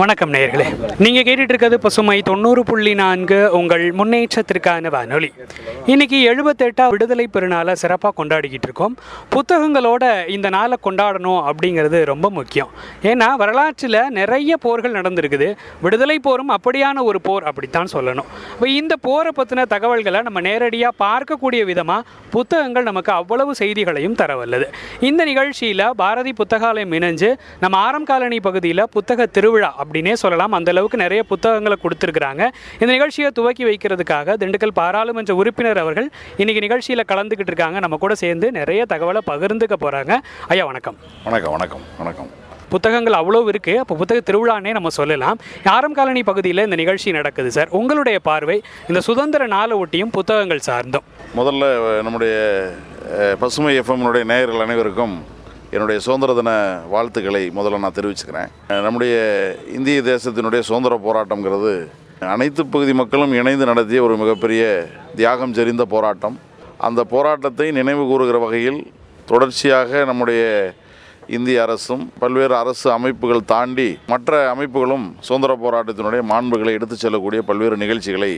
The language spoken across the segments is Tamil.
வணக்கம் நேயர்களே. நீங்க கேட்டுட்டு இருக்கிறது பசுமை தொண்ணூறு புள்ளி நான்கு உங்கள் முன்னேற்றத்திற்கான வானொலி. இன்னைக்கு எழுபத்தெட்டா விடுதலை பெருநாளை சிறப்பாக கொண்டாடிக்கிட்டு இருக்கோம். புத்தகங்களோட இந்த நாளை கொண்டாடணும் அப்படிங்கிறது ரொம்ப முக்கியம். ஏன்னா வரலாற்றில் நிறைய போர்கள் நடந்திருக்குது. விடுதலை போரும் அப்படியான ஒரு போர் அப்படித்தான் சொல்லணும். இப்போ இந்த போரை பற்றின தகவல்களை நம்ம நேரடியாக பார்க்கக்கூடிய விதமாக புத்தகங்கள் நமக்கு அவ்வளவு செய்திகளையும் தரவல்லது. இந்த நிகழ்ச்சியில் பாரதி புத்தகாலயம் இணைஞ்சு நம்ம ஆரம் காலனி பகுதியில் புத்தக திருவிழா அப்படின்னே சொல்லலாம். அந்த அளவுக்கு நிறைய புத்தகங்களை கொடுத்துருக்குறாங்க. இந்த நிகழ்ச்சியை துவக்கி வைக்கிறதுக்காக திண்டுக்கல் பாராளுமன்ற உறுப்பினர் அவர்கள் இன்னைக்கு நிகழ்ச்சியில் கலந்துக்கிட்டு இருக்காங்க. நம்ம கூட சேர்ந்து நிறைய தகவலை பகிர்ந்துக்க போகிறாங்க ஐயா வணக்கம். வணக்கம் வணக்கம் வணக்கம். புத்தகங்கள் அவ்வளோ இருக்குது அப்போ புத்தக திருவிழானே நம்ம சொல்லலாம். ஆரம் காலனி பகுதியில் இந்த நிகழ்ச்சி நடக்குது சார். உங்களுடைய பார்வை இந்த சுதந்திர நாளை ஒட்டியும் புத்தகங்கள் சார்ந்தும். முதல்ல நம்முடைய பசுமை எஃப்எம்னுடைய நேயர்கள் அனைவருக்கும் என்னுடைய சுதந்திர தின வாழ்த்துக்களை முதல்ல நான் தெரிவிச்சுக்கிறேன். நம்முடைய இந்திய தேசத்தினுடைய சுதந்திர போராட்டம்ங்கிறது அனைத்து பகுதி மக்களும் இணைந்து நடத்திய ஒரு மிகப்பெரிய தியாகம் செறிந்த போராட்டம். அந்த போராட்டத்தை நினைவு கூறுகிற வகையில் தொடர்ச்சியாக நம்முடைய இந்திய அரசும் பல்வேறு அரசு அமைப்புகள் தாண்டி மற்ற அமைப்புகளும் சுதந்திர போராட்டத்தினுடைய மாண்புகளை எடுத்துச் செல்லக்கூடிய பல்வேறு நிகழ்ச்சிகளை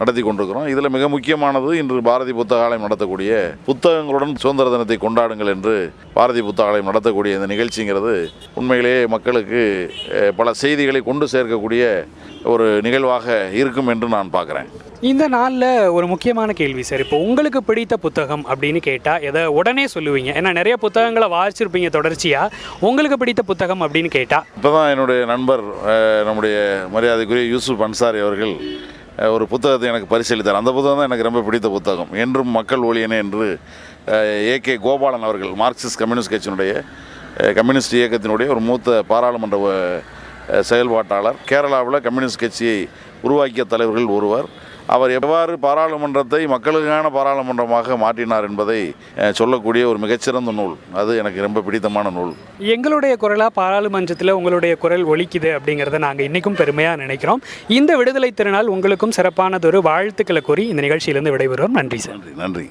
நடத்தி கொண்டிருக்கிறோம். இதில் மிக முக்கியமானது இன்று பாரதி புத்தகாலயம் நடத்தக்கூடிய புத்தகங்களுடன் சுதந்திர தினத்தை கொண்டாடுங்கள் என்று பாரதி புத்தகாலயம் நடத்தக்கூடிய இந்த நிகழ்ச்சிங்கிறது உண்மையிலேயே மக்களுக்கு பல செய்திகளை கொண்டு சேர்க்கக்கூடிய ஒரு நிகழ்வாக இருக்கும் என்று நான் பார்க்குறேன். இந்த நாளில் ஒரு முக்கியமான கேள்வி சார். இப்போ உங்களுக்கு பிடித்த புத்தகம் அப்படின்னு கேட்டால் எதை உடனே சொல்லுவீங்க. ஏன்னா நிறைய புத்தகங்களை வாசிச்சிருப்பீங்க தொடர்ச்சியாக உங்களுக்கு பிடித்த புத்தகம் அப்படின்னு கேட்டால் இப்போ தான் என்னுடைய நண்பர் நம்முடைய மரியாதைக்குரிய யூசுப் அன்சாரி அவர்கள் ஒரு புத்தகத்தை எனக்கு பரிசீலித்தார் அந்த புத்தகம் தான் எனக்கு ரொம்ப பிடித்த புத்தகம். என்றும் மக்கள் ஒளியனே என்று ஏகே கோபாலன் அவர்கள் மார்க்சிஸ்ட் கம்யூனிஸ்ட் கட்சியினுடைய கம்யூனிஸ்ட் இயக்கத்தினுடைய ஒரு மூத்த பாராளுமன்ற செயல்பாட்டாளர். கேரளாவில் கம்யூனிஸ்ட் கட்சியை உருவாக்கிய தலைவர்கள் ஒருவர். அவர் எவ்வாறு பாராளுமன்றத்தை மக்களுக்கான பாராளுமன்றமாக மாற்றினார் என்பதை சொல்லக்கூடிய ஒரு மிகச்சிறந்த நூல். அது எனக்கு ரொம்ப பிடித்தமான நூல். எங்களுடைய குரலாக பாராளுமன்றத்தில் உங்களுடைய குரல் ஒலிக்குது அப்படிங்கிறத நாங்கள் இன்றைக்கும் பெருமையாக நினைக்கிறோம். இந்த விடுதலை திருநாள் உங்களுக்கும் சிறப்பானதொரு வாழ்த்துக்களை கூறி இந்த நிகழ்ச்சியிலிருந்து விடைபெறுவோம் நன்றி சார். நன்றி நன்றி.